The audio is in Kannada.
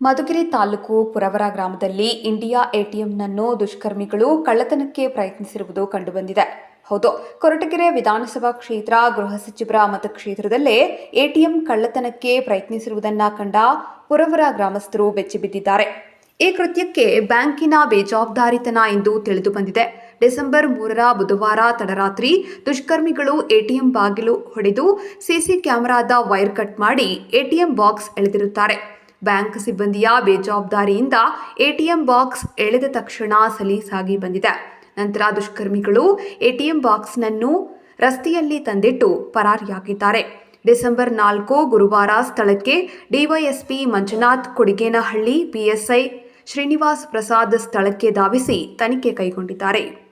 ಮಧುಗಿರಿ ತಾಲೂಕು ಪುರವರ ಗ್ರಾಮದಲ್ಲಿ ಇಂಡಿಯಾ ಎಟಿಎಂನನ್ನು ದುಷ್ಕರ್ಮಿಗಳು ಕಳ್ಳತನಕ್ಕೆ ಪ್ರಯತ್ನಿಸಿರುವುದು ಕಂಡುಬಂದಿದೆ. ಹೌದು, ಕೊರಟಗೆರೆ ವಿಧಾನಸಭಾ ಕ್ಷೇತ್ರ, ಗೃಹ ಸಚಿವರ ಮತಕ್ಷೇತ್ರದಲ್ಲೇ ಎಟಿಎಂ ಕಳ್ಳತನಕ್ಕೆ ಪ್ರಯತ್ನಿಸಿರುವುದನ್ನು ಕಂಡ ಪುರವರ ಗ್ರಾಮಸ್ಥರು ಬೆಚ್ಚಿಬಿದ್ದಿದ್ದಾರೆ. ಈ ಕೃತ್ಯಕ್ಕೆ ಬ್ಯಾಂಕಿನ ಬೇಜವಾಬ್ದಾರಿತನ ಎಂದು ತಿಳಿದು ಬಂದಿದೆ. ಡಿಸೆಂಬರ್ ಮೂರರ ಬುಧವಾರ ತಡರಾತ್ರಿ ದುಷ್ಕರ್ಮಿಗಳು ಎಟಿಎಂ ಬಾಗಿಲು ಹೊಡೆದು ಸಿಸಿ ಕ್ಯಾಮೆರಾದ ವೈರ್ ಕಟ್ ಮಾಡಿ ಎಟಿಎಂ ಬಾಕ್ಸ್ ಎಳೆದಿರುತ್ತಾರೆ. ಬ್ಯಾಂಕ್ ಸಿಬ್ಬಂದಿಯ ಬೇಜವಾಬ್ದಾರಿಯಿಂದ ಎಟಿಎಂ ಬಾಕ್ಸ್ ಎಳೆದ ತಕ್ಷಣ ಸಲೀಸಾಗಿ ಬಂದಿದೆ. ನಂತರ ದುಷ್ಕರ್ಮಿಗಳು ಎಟಿಎಂ ಬಾಕ್ಸ್ನನ್ನು ರಸ್ತೆಯಲ್ಲಿ ತಂದಿಟ್ಟು ಪರಾರಿಯಾಗಿದ್ದಾರೆ. ಡಿಸೆಂಬರ್ ನಾಲ್ಕು ಗುರುವಾರ ಸ್ಥಳಕ್ಕೆ ಡಿವೈಎಸ್ಪಿ ಮಂಜುನಾಥ್ ಕೊಡಿಗೇನಹಳ್ಳಿ, ಪಿಎಸ್ಐ ಶ್ರೀನಿವಾಸ್ ಪ್ರಸಾದ್ ಸ್ಥಳಕ್ಕೆ ಧಾವಿಸಿ ತನಿಖೆ ಕೈಗೊಂಡಿದ್ದಾರೆ.